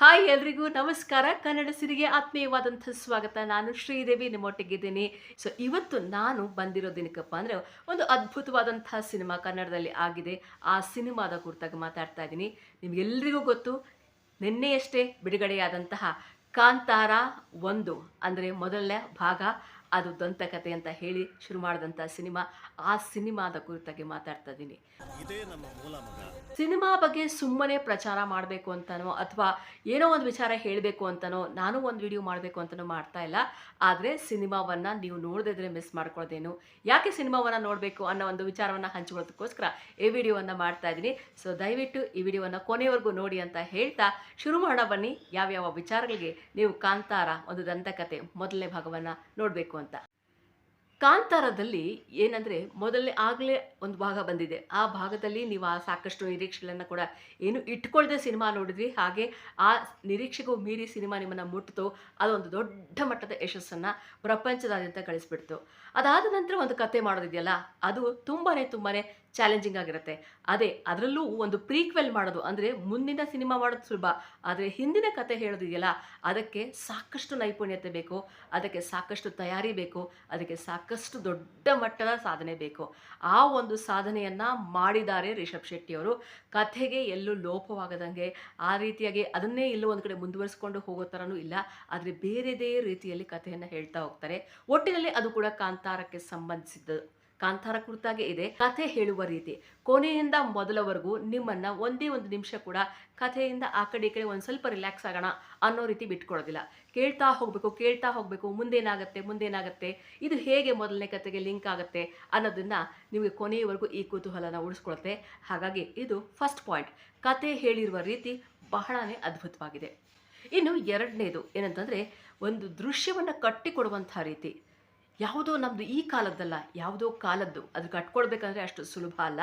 Hi ಎಲ್ರಿಗೂ ನಮಸ್ಕಾರ. ಕನ್ನಡ ಸಿರಿಗೆ ಆತ್ಮೀಯವಾದಂಥ ಸ್ವಾಗತ. ನಾನು ಶ್ರೀದೇವಿ ನಿಮ್ಮೊಟ್ಟಿಗಿದ್ದೀನಿ. ಸೊ ಇವತ್ತು ನಾನು ಬಂದಿರೋ ದಿನಕ್ಕಪ್ಪ ಅಂದರೆ ಒಂದು ಅದ್ಭುತವಾದಂಥ ಸಿನಿಮಾ ಕನ್ನಡದಲ್ಲಿ ಆಗಿದೆ. ಆ ಸಿನಿಮಾದ ಕುರಿತಾಗಿ ಮಾತಾಡ್ತಾ ಇದ್ದೀನಿ. ನಿಮಗೆಲ್ರಿಗೂ ಗೊತ್ತು, ನಿನ್ನೆಯಷ್ಟೇ ಬಿಡುಗಡೆಯಾದಂತಹ ಕಾಂತಾರ ಒಂದು ಅಂದರೆ ಮೊದಲನೇ ಭಾಗ. ಅದು ದಂತಕಥೆ ಅಂತ ಹೇಳಿ ಶುರು ಮಾಡಿದಂಥ ಸಿನಿಮಾ ಆ ಸಿನಿಮಾದ ಕುರಿತಾಗಿ ಮಾತಾಡ್ತಾ ಇದ್ದೀನಿ ಸಿನಿಮಾ ಬಗ್ಗೆ ಸುಮ್ಮನೆ ಪ್ರಚಾರ ಮಾಡಬೇಕು ಅಂತನೋ ಅಥವಾ ಏನೋ ಒಂದು ವಿಚಾರ ಹೇಳಬೇಕು ಅಂತನೋ ನಾನು ಒಂದು ವಿಡಿಯೋ ಮಾಡಬೇಕು ಅಂತನೋ ಮಾಡ್ತಾ ಇಲ್ಲ. ಆದರೆ ಸಿನಿಮಾವನ್ನು ನೀವು ನೋಡದಿದ್ರೆ ಮಿಸ್ ಮಾಡ್ಕೊಳ್ಳೋದೇನು ಯಾಕೆ ಸಿನಿಮಾವನ್ನು ನೋಡಬೇಕು ಅನ್ನೋ ಒಂದು ವಿಚಾರವನ್ನು ಹಂಚಿಕೊಳ್ಳೋದಕ್ಕೋಸ್ಕರ ಈ ವಿಡಿಯೋವನ್ನು ಮಾಡ್ತಾ ಇದ್ದೀನಿ ಸೊ ದಯವಿಟ್ಟು ಈ ವಿಡಿಯೋವನ್ನು ಕೊನೆವರೆಗೂ ನೋಡಿ ಅಂತ ಹೇಳ್ತಾ ಶುರು ಮಾಡೋಣ ಬನ್ನಿ. ಯಾವ್ಯಾವ ವಿಚಾರಗಳಿಗೆ ನೀವು ಕಾಂತಾರ ಒಂದು ದಂತಕತೆ ಮೊದಲನೇ ಭಾಗವನ್ನು ನೋಡಬೇಕು ಅಂತ. ಕಾಂತಾರದಲ್ಲಿ ಏನಂದರೆ ಮೊದಲನೇ ಆಗಲೇ ಒಂದು ಭಾಗ ಬಂದಿದೆ. ಆ ಭಾಗದಲ್ಲಿ ನೀವು ಆ ಸಾಕಷ್ಟು ನಿರೀಕ್ಷೆಗಳನ್ನು ಕೂಡ ಏನು ಇಟ್ಕೊಳ್ಳದೆ ಸಿನಿಮಾ ನೋಡಿದ್ರಿ ಹಾಗೆ ಆ ನಿರೀಕ್ಷೆಗೂ ಮೀರಿ ಸಿನಿಮಾ ನಿಮ್ಮನ್ನು ಮುಟ್ಟಿತು ಅದೊಂದು ದೊಡ್ಡ ಮಟ್ಟದ ಯಶಸ್ಸನ್ನು ಪ್ರಪಂಚದಾದ್ಯಂತ ಕಳಿಸ್ಬಿಡ್ತು ಅದಾದ ನಂತರ ಒಂದು ಕತೆ ಮಾಡೋದಿದೆಯಲ್ಲ, ಅದು ತುಂಬಾ ತುಂಬಾ ಚಾಲೆಂಜಿಂಗ್ ಆಗಿರುತ್ತೆ. ಅದೇ, ಅದರಲ್ಲೂ ಒಂದು ಪ್ರೀಕ್ವೆಲ್ ಮಾಡೋದು ಅಂದರೆ ಮುಂದಿನ ಸಿನಿಮಾ ಮಾಡೋದು ಸುಲಭ. ಆದರೆ ಹಿಂದಿನ ಕತೆ ಹೇಳೋದಿದೆಯಲ್ಲ, ಅದಕ್ಕೆ ಸಾಕಷ್ಟು ನೈಪುಣ್ಯತೆ ಬೇಕು, ಅದಕ್ಕೆ ಸಾಕಷ್ಟು ತಯಾರಿ ಬೇಕು, ಅದಕ್ಕೆ ಸಾಕಷ್ಟು ದೊಡ್ಡ ಮಟ್ಟದ ಸಾಧನೆ ಬೇಕು. ಆ ಒಂದು ಸಾಧನೆಯನ್ನು ಮಾಡಿದ್ದಾರೆ ರಿಷಬ್ ಶೆಟ್ಟಿಯವರು ಕಥೆಗೆ ಎಲ್ಲೂ ಲೋಪವಾಗದಂಗೆ, ಆ ರೀತಿಯಾಗಿ ಅದನ್ನೇ ಎಲ್ಲೂ ಒಂದು ಕಡೆ ಮುಂದುವರಿಸ್ಕೊಂಡು ಹೋಗೋ ಥರನೂ ಇಲ್ಲ. ಆದರೆ ಬೇರೆದೇ ರೀತಿಯಲ್ಲಿ ಕಥೆಯನ್ನು ಹೇಳ್ತಾ ಹೋಗ್ತಾರೆ. ಒಟ್ಟಿನಲ್ಲಿ ಅದು ಕೂಡ ಕಾಂತಾರಕ್ಕೆ ಸಂಬಂಧಿಸಿದ್ದು. ಕಾಂತಾರ ಕುರಿತಾಗೆ ಇದೆ. ಕಥೆ ಹೇಳುವ ರೀತಿ, ಕೊನೆಯಿಂದ ಮೊದಲವರೆಗೂ ನಿಮ್ಮನ್ನ ಒಂದೇ ಒಂದು ನಿಮಿಷ ಕೂಡ ಕಥೆಯಿಂದ ಆ ಕಡೆ ಈ ಕಡೆ ಒಂದು ಸ್ವಲ್ಪ ರಿಲ್ಯಾಕ್ಸ್ ಆಗೋಣ ಅನ್ನೋ ರೀತಿ ಬಿಟ್ಕೊಳ್ಳೋದಿಲ್ಲ ಕೇಳ್ತಾ ಹೋಗಬೇಕು ಕೇಳ್ತಾ ಹೋಗಬೇಕು, ಮುಂದೇನಾಗತ್ತೆ ಮುಂದೇನಾಗತ್ತೆ, ಇದು ಹೇಗೆ ಮೊದಲನೇ ಕಥೆಗೆ ಲಿಂಕ್ ಆಗುತ್ತೆ ಅನ್ನೋದನ್ನ ನಿಮಗೆ ಕೊನೆಯವರೆಗೂ ಈ ಕುತೂಹಲನ ಉಳಿಸ್ಕೊಳುತ್ತೆ ಹಾಗಾಗಿ ಇದು ಫಸ್ಟ್ ಪಾಯಿಂಟ್ ಕತೆ ಹೇಳಿರುವ ರೀತಿ ಬಹಳನೇ ಅದ್ಭುತವಾಗಿದೆ. ಇನ್ನು ಎರಡನೇದು ಏನಂತಂದರೆ, ಒಂದು ದೃಶ್ಯವನ್ನು ಕಟ್ಟಿಕೊಡುವಂಥ ರೀತಿ. ಯಾವುದೋ ನಮ್ಮದು ಈ ಕಾಲದ್ದಲ್ಲ, ಯಾವುದೋ ಕಾಲದ್ದು. ಅದು ಕಟ್ಕೊಳ್ಬೇಕಂದ್ರೆ ಅಷ್ಟು ಸುಲಭ ಅಲ್ಲ.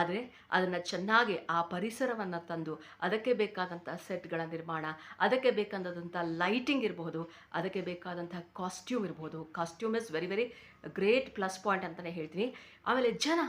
ಆದರೆ ಅದನ್ನು ಚೆನ್ನಾಗಿ ಆ ಪರಿಸರವನ್ನು ತಂದು, ಅದಕ್ಕೆ ಬೇಕಾದಂಥ ಸೆಟ್ಗಳ ನಿರ್ಮಾಣ, ಅದಕ್ಕೆ ಬೇಕಾದಂಥ ಲೈಟಿಂಗ್ ಇರಬಹುದು, ಅದಕ್ಕೆ ಬೇಕಾದಂಥ ಕಾಸ್ಟ್ಯೂಮ್ ಇರ್ಬೋದು costume is very very great plus point ಅಂತಲೇ ಹೇಳ್ತೀನಿ. ಆಮೇಲೆ ಜನ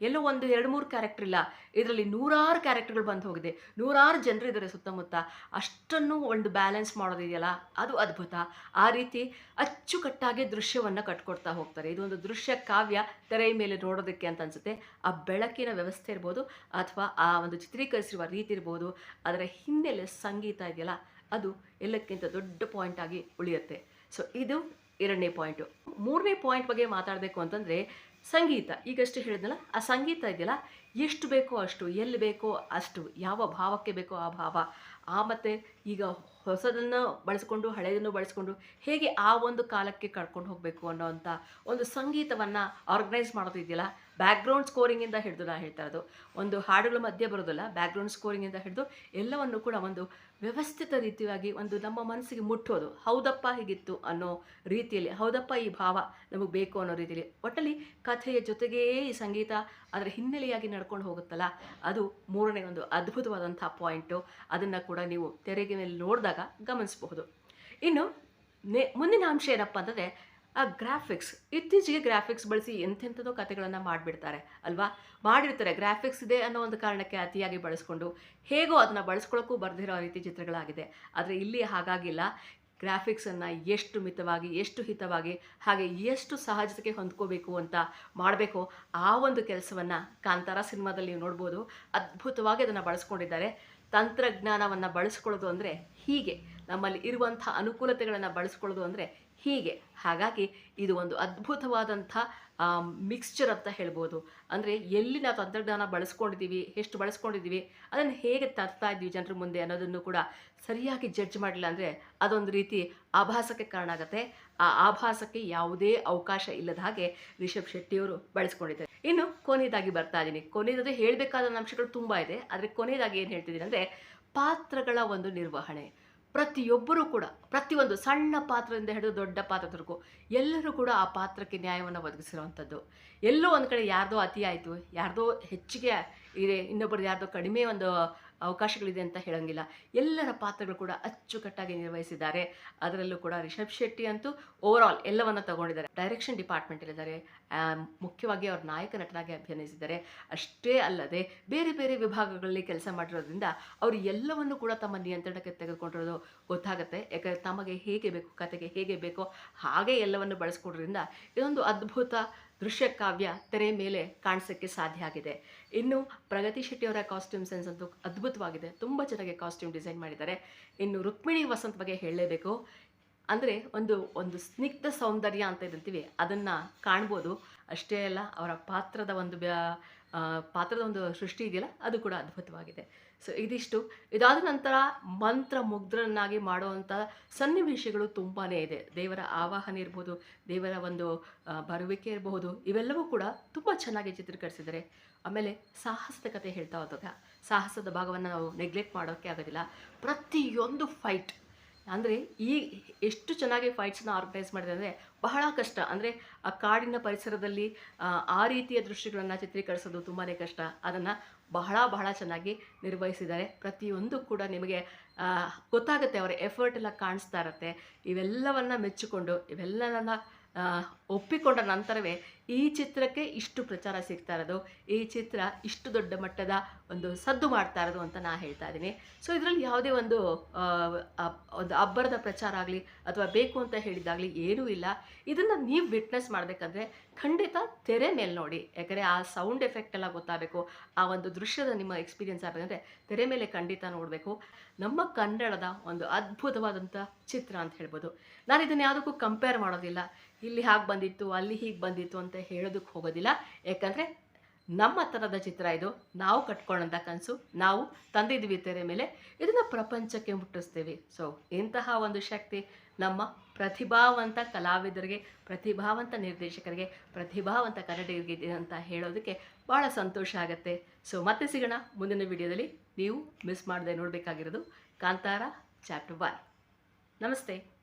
ಎಲ್ಲೋ ಒಂದು ಎರಡು ಮೂರು ಕ್ಯಾರೆಕ್ಟರ್ ಇಲ್ಲ. ಇದರಲ್ಲಿ ನೂರಾರು ಕ್ಯಾರೆಕ್ಟರ್ಗಳು ಬಂದು ಹೋಗಿದೆ. ನೂರಾರು ಜನರು ಇದ್ದಾರೆ ಸುತ್ತಮುತ್ತ. ಅಷ್ಟನ್ನು ಒಂದು ಬ್ಯಾಲೆನ್ಸ್ ಮಾಡೋದಿದೆಯಲ್ಲ, ಅದು ಅದ್ಭುತ. ಆ ರೀತಿ ಅಚ್ಚುಕಟ್ಟಾಗಿ ದೃಶ್ಯವನ್ನು ಕಟ್ಕೊಡ್ತಾ ಹೋಗ್ತಾರೆ. ಇದೊಂದು ದೃಶ್ಯ ಕಾವ್ಯ ತೆರೆಯ ಮೇಲೆ ನೋಡೋದಕ್ಕೆ ಅಂತ ಅನಿಸುತ್ತೆ. ಆ ಬೆಳಕಿನ ವ್ಯವಸ್ಥೆ ಇರ್ಬೋದು, ಅಥವಾ ಆ ಒಂದು ಚಿತ್ರೀಕರಿಸಿರುವ ರೀತಿ ಇರ್ಬೋದು, ಅದರ ಹಿನ್ನೆಲೆ ಸಂಗೀತ ಇದೆಯಲ್ಲ, ಅದು ಎಲ್ಲಕ್ಕಿಂತ ದೊಡ್ಡ ಪಾಯಿಂಟ್ ಆಗಿ ಉಳಿಯುತ್ತೆ. ಸೊ ಇದು ಎರಡನೇ ಪಾಯಿಂಟು ಮೂರನೇ ಪಾಯಿಂಟ್ ಬಗ್ಗೆ ಮಾತಾಡಬೇಕು ಅಂತಂದರೆ ಸಂಗೀತ. ಈಗಷ್ಟು ಹೇಳಿದ್ನಲ್ಲ, ಆ ಸಂಗೀತ ಇದೆಯಲ್ಲ, ಎಷ್ಟು ಬೇಕೋ ಅಷ್ಟು, ಎಲ್ಲಿ ಬೇಕೋ ಅಷ್ಟು, ಯಾವ ಭಾವಕ್ಕೆ ಬೇಕೋ ಆ ಭಾವ. ಆ ಮತ್ತು ಈಗ ಹೊಸದನ್ನು ಬಳಸಿಕೊಂಡು, ಹಳೆಯದನ್ನು ಬಳಸಿಕೊಂಡು ಹೇಗೆ ಆ ಒಂದು ಕಾಲಕ್ಕೆ ಕರ್ಕೊಂಡು ಹೋಗಬೇಕು ಅನ್ನೋವಂಥ ಒಂದು ಸಂಗೀತವನ್ನು ಆರ್ಗನೈಸ್ ಮಾಡೋದು ಇದೆಯಲ್ಲ? ಬ್ಯಾಕ್ಗ್ರೌಂಡ್ ಸ್ಕೋರಿಂಗಿಂದ ಹಿಡಿದು ನಾನು ಹೇಳ್ತಾ ಇರೋದು. ಒಂದು ಹಾಡುಗಳ ಮಧ್ಯೆ ಬರೋದಲ್ಲ ಬ್ಯಾಕ್ಗ್ರೌಂಡ್ ಸ್ಕೋರಿಂಗಿಂದ ಹಿಡಿದು ಎಲ್ಲವನ್ನು ಕೂಡ ಒಂದು ವ್ಯವಸ್ಥಿತ ರೀತಿಯಾಗಿ ಒಂದು ನಮ್ಮ ಮನಸ್ಸಿಗೆ ಮುಟ್ಟೋದು. ಹೌದಪ್ಪ ಹೀಗಿತ್ತು ಅನ್ನೋ ರೀತಿಯಲ್ಲಿ, ಹೌದಪ್ಪ ಈ ಭಾವ ನಮಗೆ ಬೇಕು ಅನ್ನೋ ರೀತಿಯಲ್ಲಿ. ಒಟ್ಟಲ್ಲಿ ಕಥೆಯ ಜೊತೆಗೇ ಈ ಸಂಗೀತ ಅದರ ಹಿನ್ನೆಲೆಯಾಗಿ ನಡ್ಕೊಂಡು ಹೋಗುತ್ತಲ್ಲ, ಅದು ಮೂರನೇ ಒಂದು ಅದ್ಭುತವಾದಂಥ ಪಾಯಿಂಟು ಅದನ್ನು ಕೂಡ ನೀವು ತೆರೆಗೆ ಮೇಲೆ ನೋಡಿದಾಗ ಗಮನಿಸಬಹುದು. ಇನ್ನು ನೆ, ಮುಂದಿನ ಅಂಶ ಏನಪ್ಪ ಅಂತಂದರೆ, ಆ ಗ್ರಾಫಿಕ್ಸ್ ಇತ್ತೀಚೆಗೆ ಗ್ರಾಫಿಕ್ಸ್ ಬಳಸಿ ಎಂಥೆಂಥದೋ ಕಥೆಗಳನ್ನು ಮಾಡಿಬಿಡ್ತಾರೆ, ಅಲ್ವಾ? ಮಾಡಿರ್ತಾರೆ ಗ್ರಾಫಿಕ್ಸ್ ಇದೆ ಅನ್ನೋ ಒಂದು ಕಾರಣಕ್ಕೆ ಅತಿಯಾಗಿ ಬಳಸ್ಕೊಂಡು, ಹೇಗೋ ಅದನ್ನು ಬಳಸ್ಕೊಳ್ಳೋಕ್ಕೂ ಬರ್ದಿರೋ ರೀತಿ ಚಿತ್ರಗಳಾಗಿದೆ. ಆದರೆ ಇಲ್ಲಿ ಹಾಗಾಗಿಲ್ಲ. ಗ್ರಾಫಿಕ್ಸನ್ನು ಎಷ್ಟು ಮಿತವಾಗಿ, ಎಷ್ಟು ಹಿತವಾಗಿ, ಹಾಗೆ ಎಷ್ಟು ಸಹಜತೆಗೆ ಹೊಂದ್ಕೋಬೇಕು ಅಂತ ಮಾಡಬೇಕು, ಆ ಒಂದು ಕೆಲಸವನ್ನು ಕಾಂತಾರ ಸಿನಿಮಾದಲ್ಲಿ ನೋಡ್ಬೋದು. ಅದ್ಭುತವಾಗಿ ಅದನ್ನು ಬಳಸ್ಕೊಂಡಿದ್ದಾರೆ. ತಂತ್ರಜ್ಞಾನವನ್ನು ಬಳಸ್ಕೊಳ್ಳೋದು ಅಂದರೆ ಹೀಗೆ. ನಮ್ಮಲ್ಲಿ ಇರುವಂಥ ಅನುಕೂಲತೆಗಳನ್ನು ಬಳಸ್ಕೊಳ್ಳೋದು ಅಂದರೆ ಹೀಗೆ. ಹಾಗಾಗಿ ಇದು ಒಂದು ಅದ್ಭುತವಾದಂಥ ಮಿಕ್ಸ್ಚರ್ ಅಂತ ಹೇಳ್ಬೋದು. ಅಂದರೆ ಎಲ್ಲಿ ನಾವು ತಂತ್ರಜ್ಞಾನ ಬಳಸ್ಕೊಂಡಿದ್ದೀವಿ, ಎಷ್ಟು ಬಳಸ್ಕೊಂಡಿದ್ದೀವಿ, ಅದನ್ನು ಹೇಗೆ ತರ್ತಾ ಇದ್ದೀವಿ ಜನರ ಮುಂದೆ ಅನ್ನೋದನ್ನು ಕೂಡ ಸರಿಯಾಗಿ ಜಡ್ಜ್ ಮಾಡಲಿಲ್ಲ ಅಂದರೆ ಅದೊಂದು ರೀತಿ ಆಭಾಸಕ್ಕೆ ಕಾರಣ ಆಗುತ್ತೆ. ಆ ಆಭಾಸಕ್ಕೆ ಯಾವುದೇ ಅವಕಾಶ ಇಲ್ಲದ ಹಾಗೆ ರಿಷಬ್ ಶೆಟ್ಟಿಯವರು ಬಳಸ್ಕೊಂಡಿದ್ದಾರೆ. ಇನ್ನು ಕೊನೆಯದಾಗಿ ಬರ್ತಾ ಇದ್ದೀನಿ ಕೊನೆಯದಾಗಿ ಹೇಳಬೇಕಾದ ಅಂಶಗಳು ತುಂಬ ಇದೆ. ಆದರೆ ಕೊನೆಯದಾಗಿ ಏನು ಹೇಳ್ತಿದ್ದೀನಿ ಅಂದರೆ ಪಾತ್ರಗಳ ಒಂದು ನಿರ್ವಹಣೆ. ಪ್ರತಿಯೊಬ್ಬರೂ ಕೂಡ, ಪ್ರತಿಯೊಂದು ಸಣ್ಣ ಪಾತ್ರದಿಂದ ಹಿಡಿದು ದೊಡ್ಡ ಪಾತ್ರದವರೆಗೂ ಎಲ್ಲರೂ ಕೂಡ ಆ ಪಾತ್ರಕ್ಕೆ ನ್ಯಾಯವನ್ನು ಒದಗಿಸಿರುವಂಥದ್ದು. ಎಲ್ಲೋ ಒಂದು ಕಡೆ ಯಾರ್ದೋ ಅತಿ ಆಯಿತು, ಯಾರ್ದೋ ಹೆಚ್ಚಿಗೆ ಇದೆ ಇನ್ನೊಬ್ಬರು ಯಾರ್ದೋ ಕಡಿಮೆ ಒಂದು ಅವಕಾಶಗಳಿದೆ ಅಂತ ಹೇಳೋಂಗಿಲ್ಲ. ಎಲ್ಲರ ಪಾತ್ರಗಳು ಕೂಡ ಅಚ್ಚುಕಟ್ಟಾಗಿ ನಿರ್ವಹಿಸಿದ್ದಾರೆ. ಅದರಲ್ಲೂ ಕೂಡ ರಿಷಬ್ ಶೆಟ್ಟಿ ಅಂತೂ ಓವರ್ ಆಲ್ ಎಲ್ಲವನ್ನ ತಗೊಂಡಿದ್ದಾರೆ. ಡೈರೆಕ್ಷನ್ ಡಿಪಾರ್ಟ್ಮೆಂಟಲ್ಲಿದ್ದಾರೆ ಮುಖ್ಯವಾಗಿ ಅವ್ರ ನಾಯಕ ನಟನಾಗಿ ಅಭಿನಯಿಸಿದ್ದಾರೆ. ಅಷ್ಟೇ ಅಲ್ಲದೆ ಬೇರೆ ಬೇರೆ ವಿಭಾಗಗಳಲ್ಲಿ ಕೆಲಸ ಮಾಡಿರೋದ್ರಿಂದ ಅವರು ಎಲ್ಲವನ್ನು ಕೂಡ ತಮ್ಮ ನಿಯಂತ್ರಣಕ್ಕೆ ತೆಗೆದುಕೊಂಡಿರೋದು ಗೊತ್ತಾಗುತ್ತೆ. ಯಾಕಂದರೆ ತಮಗೆ ಹೇಗೆ ಬೇಕು, ಕತೆಗೆ ಹೇಗೆ ಬೇಕೋ ಹಾಗೆ ಎಲ್ಲವನ್ನು ಬಳಸ್ಕೊಡೋದ್ರಿಂದ ಇದೊಂದು ಅದ್ಭುತ ದೃಶ್ಯ ಕಾವ್ಯ ತೆರೆ ಮೇಲೆ ಕಾಣಿಸೋಕ್ಕೆ ಸಾಧ್ಯ ಆಗಿದೆ. ಇನ್ನು ಪ್ರಗತಿ ಶೆಟ್ಟಿ ಅವರ ಕಾಸ್ಟ್ಯೂಮ್ ಸೆನ್ಸ್ ಅಂತೂ ಅದ್ಭುತವಾಗಿದೆ. ತುಂಬ ಚೆನ್ನಾಗಿ ಕಾಸ್ಟ್ಯೂಮ್ ಡಿಸೈನ್ ಮಾಡಿದ್ದಾರೆ. ಇನ್ನು ರುಕ್ಮಿಣಿ ವಸಂತ್ ಬಗ್ಗೆ ಹೇಳಲೇಬೇಕು. ಅಂದರೆ ಒಂದು ಒಂದು ಸ್ನಿಗ್ಧ ಸೌಂದರ್ಯ ಅಂತ ಇದಂತೀವಿ, ಅದನ್ನು ಕಾಣ್ಬೋದು. ಅಷ್ಟೇ ಅಲ್ಲ, ಅವರ ಪಾತ್ರದ ಒಂದು ಪಾತ್ರದ ಒಂದು ಸೃಷ್ಟಿ ಇದೆಯಲ್ಲ, ಅದು ಕೂಡ ಅದ್ಭುತವಾಗಿದೆ. ಸೊ ಇದಿಷ್ಟು. ಇದಾದ ನಂತರ ಮಂತ್ರ ಮುಗ್ಧರನ್ನಾಗಿ ಮಾಡುವಂಥ ಸನ್ನಿವೇಶಗಳು ತುಂಬಾ ಇದೆ. ದೇವರ ಆವಾಹನೆ ಇರ್ಬೋದು, ದೇವರ ಒಂದು ಬರುವಿಕೆ ಇರಬಹುದು, ಇವೆಲ್ಲವೂ ಕೂಡ ತುಂಬ ಚೆನ್ನಾಗಿ ಚಿತ್ರೀಕರಿಸಿದರೆ ಆಮೇಲೆ ಸಾಹಸದ ಕತೆ ಹೇಳ್ತಾ ಹೋದಾಗ, ಸಾಹಸದ ಭಾಗವನ್ನು ನಾವು ನೆಗ್ಲೆಕ್ಟ್ ಮಾಡೋಕ್ಕೆ ಆಗೋದಿಲ್ಲ. ಪ್ರತಿಯೊಂದು ಫೈಟ್ ಅಂದರೆ ಈ ಎಷ್ಟು ಚೆನ್ನಾಗಿ ಫೈಟ್ಸ್ನ ಆರ್ಗನೈಸ್ ಮಾಡಿದೆ ಅಂದರೆ ಬಹಳ ಕಷ್ಟ. ಅಂದರೆ ಆ ಕಾಡಿನ ಪರಿಸರದಲ್ಲಿ ಆ, ರೀತಿಯ ದೃಶ್ಯಗಳನ್ನು ಚಿತ್ರೀಕರಿಸೋದು ತುಂಬಾ ಕಷ್ಟ. ಅದನ್ನು ಬಹಳ ಬಹಳ ಚೆನ್ನಾಗಿ ನಿರ್ವಹಿಸಿದ್ದಾರೆ. ಪ್ರತಿಯೊಂದು ಕೂಡ ನಿಮಗೆ ಗೊತ್ತಾಗುತ್ತೆ ಅವರ ಎಫರ್ಟ್ ಎಲ್ಲ ಕಾಣಿಸ್ತಾ ಇರುತ್ತೆ. ಇವೆಲ್ಲವನ್ನು ಮೆಚ್ಚಿಕೊಂಡು ಇವೆಲ್ಲವನ್ನು ಒಪ್ಪಿಕೊಂಡ ನಂತರವೇ ಈ ಚಿತ್ರಕ್ಕೆ ಇಷ್ಟು ಪ್ರಚಾರ ಸಿಗ್ತಾ ಇರೋದು, ಈ ಚಿತ್ರ ಇಷ್ಟು ದೊಡ್ಡ ಮಟ್ಟದ ಒಂದು ಸದ್ದು ಮಾಡ್ತಾ ಇರೋದು ಅಂತ ನಾನು ಹೇಳ್ತಾ ಇದ್ದೀನಿ. ಸೊ ಇದರಲ್ಲಿ ಯಾವುದೇ ಒಂದು ಒಂದು ಅಬ್ಬರದ ಪ್ರಚಾರ ಆಗಲಿ ಅಥವಾ ಬೇಕು ಅಂತ ಹೇಳಿದ್ದಾಗಲಿ ಏನೂ ಇಲ್ಲ. ಇದನ್ನು ನೀವು ವಿಟ್ನೆಸ್ ಮಾಡಬೇಕಂದ್ರೆ ಖಂಡಿತ ತೆರೆ ಮೇಲೆ ನೋಡಿ. ಯಾಕಂದರೆ ಆ ಸೌಂಡ್ ಎಫೆಕ್ಟ್ ಎಲ್ಲ ಗೊತ್ತಾಗಬೇಕು. ಆ ಒಂದು ದೃಶ್ಯದ ನಿಮ್ಮ ಎಕ್ಸ್ಪೀರಿಯನ್ಸ್ ಆಗಬೇಕಂದ್ರೆ ತೆರೆ ಮೇಲೆ ಖಂಡಿತ ನೋಡಬೇಕು. ನಮ್ಮ ಕನ್ನಡದ ಒಂದು ಅದ್ಭುತವಾದಂಥ ಚಿತ್ರ ಅಂತ ಹೇಳ್ಬೋದು. ನಾನು ಇದನ್ನು ಯಾವುದಕ್ಕೂ ಕಂಪೇರ್ ಮಾಡೋದಿಲ್ಲ. ಇಲ್ಲಿ ಹಾಗೆ ಬಂದಿತ್ತು, ಅಲ್ಲಿ ಹೀಗೆ ಬಂದಿತ್ತು ಅಂತ ಹೇಳೋದಕ್ಕೆ ಹೋಗೋದಿಲ್ಲ. ಯಾಕಂದರೆ ನಮ್ಮ ಥರದ ಚಿತ್ರ ಇದು. ನಾವು ಕಟ್ಕೊಳ್ಳೋಂಥ ಕನಸು. ನಾವು ತಂದಿದ್ವಿ ತೆರೆ ಮೇಲೆ ಇದನ್ನು ಪ್ರಪಂಚಕ್ಕೆ ಮುಟ್ಟಿಸ್ತೀವಿ. ಸೊ ಇಂತಹ ಒಂದು ಶಕ್ತಿ ನಮ್ಮ ಪ್ರತಿಭಾವಂತ ಕಲಾವಿದರಿಗೆ, ಪ್ರತಿಭಾವಂತ ನಿರ್ದೇಶಕರಿಗೆ, ಪ್ರತಿಭಾವಂತ ಕನ್ನಡಿಗರಿಗೆ ಅಂತ ಹೇಳೋದಕ್ಕೆ ಭಾಳ ಸಂತೋಷ ಆಗುತ್ತೆ. ಸೊ ಮತ್ತೆ ಸಿಗೋಣ ಮುಂದಿನ ವಿಡಿಯೋದಲ್ಲಿ. ನೀವು ಮಿಸ್ ಮಾಡದೆ ನೋಡಬೇಕಾಗಿರೋದು ಕಾಂತಾರ ಚಾಪ್ಟರ್ ಬಾಯ್ ನಮಸ್ತೆ.